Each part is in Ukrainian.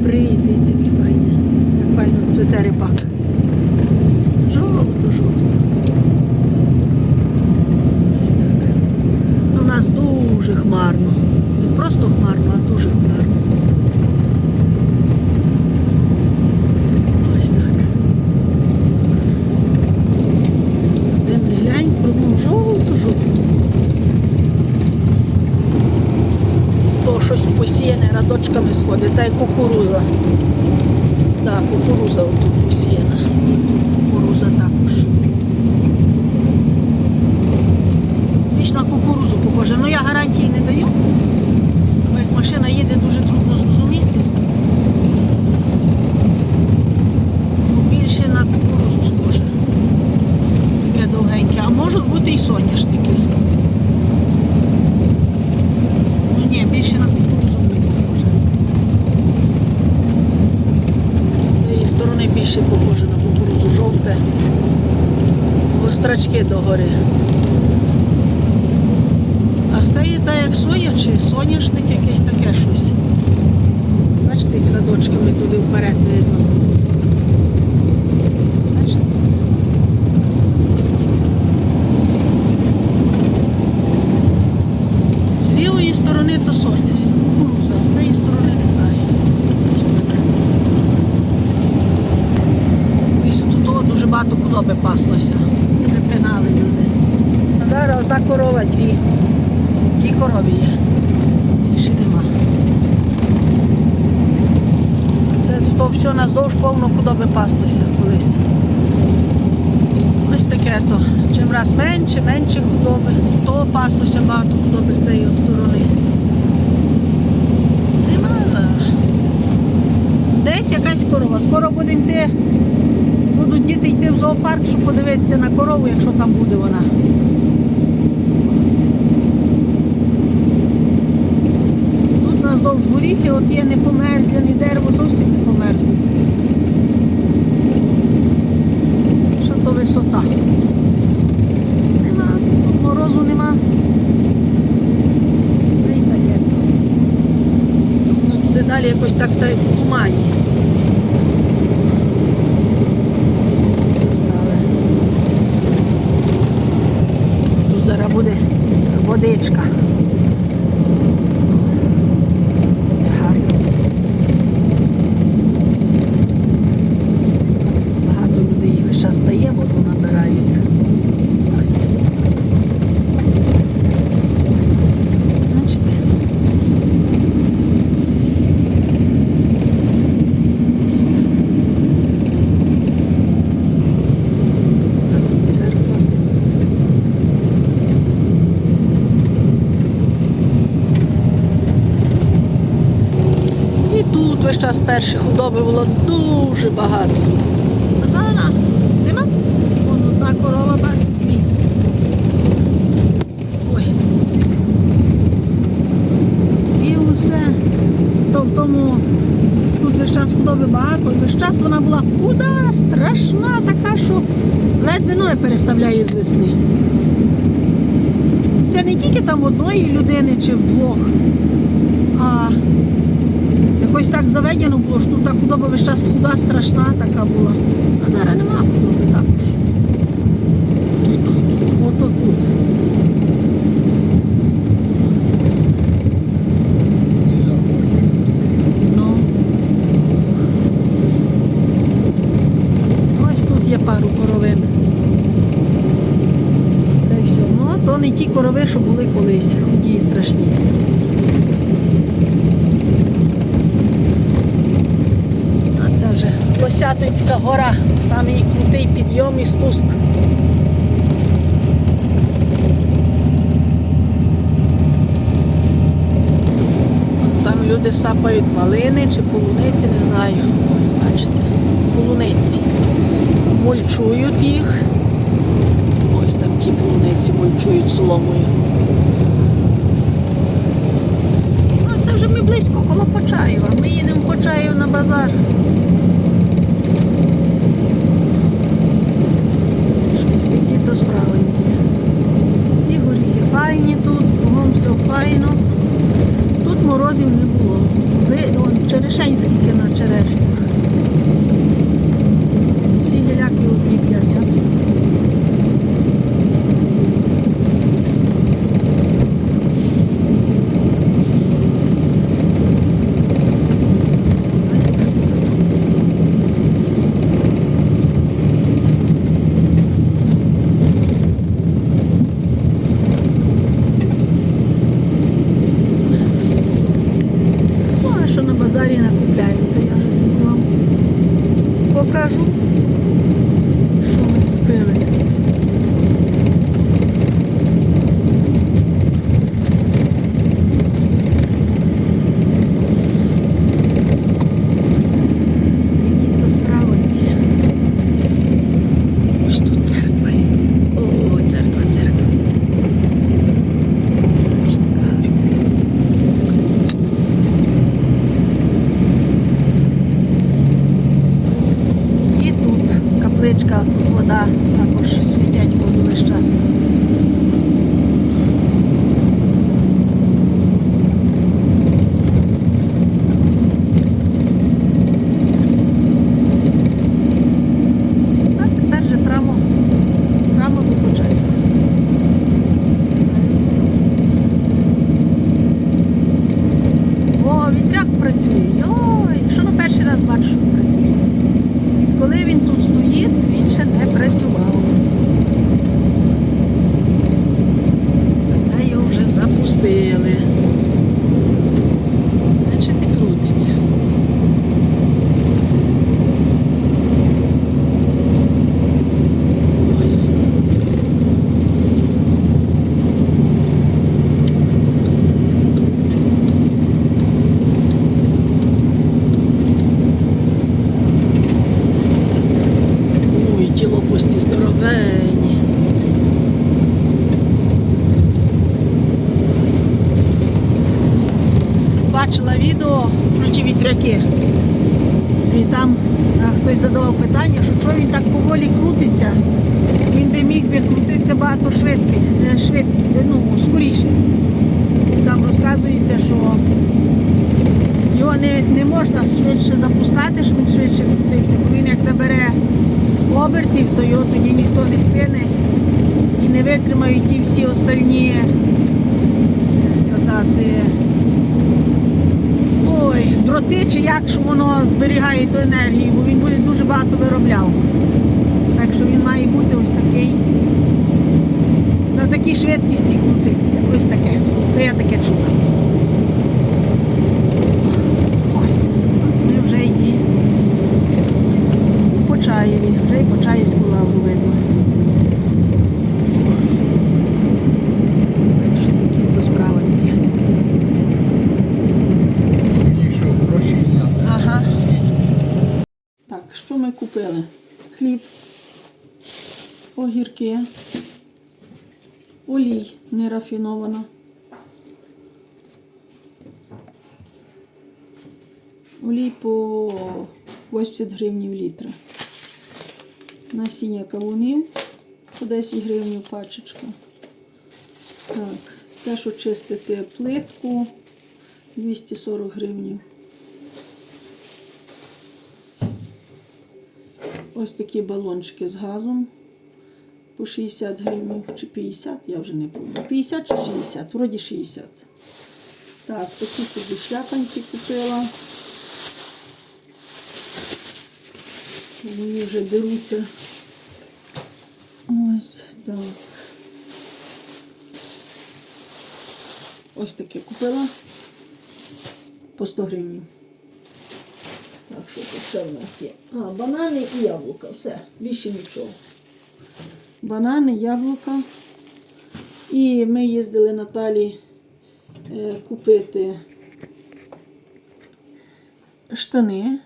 Привіт, дивіться, який файний. Як файно рибак. Жовто, жовто. Ось так. Ну, У нас дуже хмарно. Не просто хмарно, а дуже хмарно. Ось так. Де не глянь, кругом жовто-жовто. То щось посіяне радочками сходить, та й кукуруза. Так, кукуруза отут посіяна. Кукуруза також. Вічна кукурузу похоже. Ну я гарантії не даю. Бо як машина їде, дуже трудно зрозуміти. Ну, більше на кукурузу схоже. Таке довгеньке. А можуть бути і соняшники. Ну ні, більше на кукурузу не похоже. З тієї сторони більше похоже на кукурузу жовте. Острачки догори. А стає та як соя чи соняшник якийсь таке щось. Бачите, як радочками туди вперед видно. Бачите? З лівої сторони то соня, кукуруза, а з тієї сторони не знаю. Ось так. Ось тут того дуже багато худоби паслося. Припинали люди. А зараз одна корова, дві. Дві корові є. Більше нема. Це то все наздовж повно худоби паслося колись. Ось таке то. Чим раз менше, менше худоби. То паслося багато худоби з тієї сторони. Нема. Десь якась корова. Скоро будемо йти. Будуть діти йти в зоопарк, щоб подивитися на корову, якщо там буде вона. Ось. Тут наздовж горіхи, от є не померзляні, дерево зовсім не померзле. Що то висота? Нема, тут морозу нема. Та й таке. Воно туди далі якось так та й в тумані. Тут зараз буде водичка. Гарно. Багато людей весь час стає, воду набирають. Ось. Бачите? Ось так. Церква. І тут весь час перші худоби було дуже багато. А зараз нема. Вон одна корова дві. Ой. І усе. То в тому тут весь час худоби багато, і весь час вона була худа, страшна, така, що ледве ноги переставляє з весни. Це не тільки там в одної людини чи вдвох, а якось так заведено було, що тут та худоба весь час худа, страшна така була. А зараз нема худоби. Тут, ото тут. Ну. Ось тут є пару коровин. Це все. Ну, то не ті корови, що були колись, худі і страшні. А це вже Лосятинська гора, самий крутий підйом і спуск. Там люди сапають малини чи полуниці, не знаю. Ось бачите, полуниці. Мульчують їх. Ось там ті полуниці мульчують соломою. Ну, це вже ми близько коло Почаєва. Ми їдемо в Почаєв на базар. Щось такі то справенькі. Всі горіхи файні тут, кругом все файно. Тут морозів не було. Черешень скільки на черешнях. Всі гіляки обліп'ять. Ось так. Ну, а що на базарі накупляю, то я вже тут вам покажу, що ми купили. Такі то справи є. Ось тут церква є. О, церква, церква. Аж така гарна. І тут капличка, тут вода, також світять воду весь час. А тепер же прямо, прямо до початку. О, вітряк працює. Йой, що на перший раз бачу, що працює. Відколи він тут стоїть, він ще не працював. А це його вже запустили. Значить і крутиться. Ось. Ой, ті лопасті здоровенні. Бачила відео про ті вітряки. І там хтось задавав питання, що чого він так поволі крутиться. Він би міг би крутитися багато швидких, е, швид, е, ну, скоріше. Там розказується, що його не, не можна швидше запускати, щоб він швидше крутився, бо він як набере обертів, то його тоді ніхто не спине і не витримають ті всі остальні, як сказати, ой, дроти чи як, що воно зберігає ту енергію, бо він буде дуже багато виробляв. Так що він має бути ось такий, на такій швидкісті крутитися. Ось таке. То я таке чула. Ось. Ми вже її у Почаєві, вже і Почаївську лавру видно. Так що такі то справи є. Мені що гроші зняти. Ага. Так, що ми купили? Хліб, огірки, олій нерафінована. Олій по 80 гривень літра. Насіння кавунів по 10 гривень пачечка. Так, те, що плитку 240 гривень. Ось такі балончики з газом по 60 гривень чи 50, я вже не пам'ятаю. 50 чи 60, вроді 60. Так, такі собі шляпанці купила. Вони вже беруться. Ось так. Ось таке купила по 100 гривень. Що тут ще в нас є? А, банани і яблука. Все, більше нічого. Банани, яблука. І ми їздили Наталі е, купити штани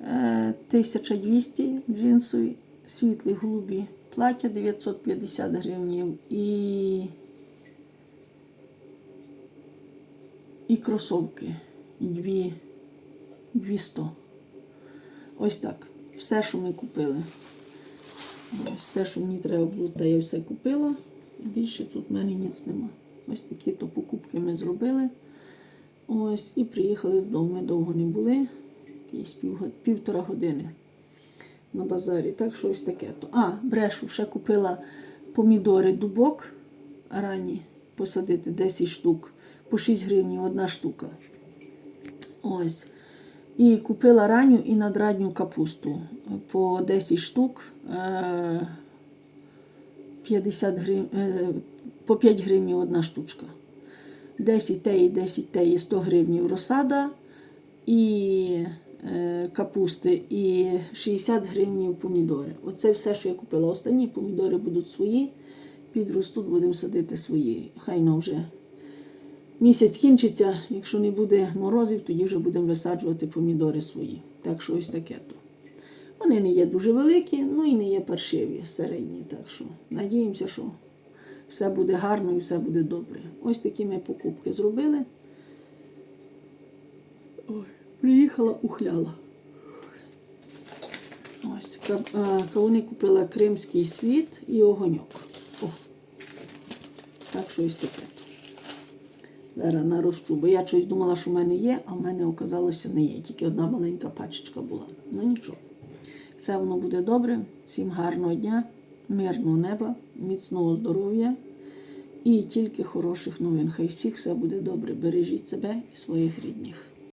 е, 1200 джинсові, світлі голубі, плаття 950 гривень і, і кросовки 2 200. Ось так. Все, що ми купили. Ось те, що мені треба було, те я все купила. Більше тут в мене ніц нема. Ось такі то покупки ми зробили. Ось, і приїхали додому. Ми довго не були, якісь пів, півтора години на базарі. Так, що ось таке. то. А, брешу, ще купила помідори дубок ранні посадити 10 штук, по 6 гривень одна штука. Ось. І купила ранню і надрадню капусту по 10 штук. е, 50 грив... е, по 5 гривень одна штучка. 10 теї, 10 теї, 100 гривень розсада і е, капусти, і 60 гривень помідори. Оце все, що я купила. Останні помідори будуть свої, підростуть, будемо садити свої. Хай ну вже місяць кінчиться, якщо не буде морозів, тоді вже будемо висаджувати помідори свої. Так що ось таке то. Вони не є дуже великі, ну і не є паршиві, середні. Так що надіємося, що все буде гарно і все буде добре. Ось такі ми покупки зробили. Ой, приїхала, ухляла. Ось, а, кавуни купила кримський світ і огоньок. О. Так що ось таке. Зараз нарощу, бо я щось думала, що в мене є, а в мене оказалося не є. Тільки одна маленька пачечка була. Ну нічого. Все воно буде добре. Всім гарного дня, мирного неба, міцного здоров'я і тільки хороших новин. Хай всіх все буде добре. Бережіть себе і своїх рідних.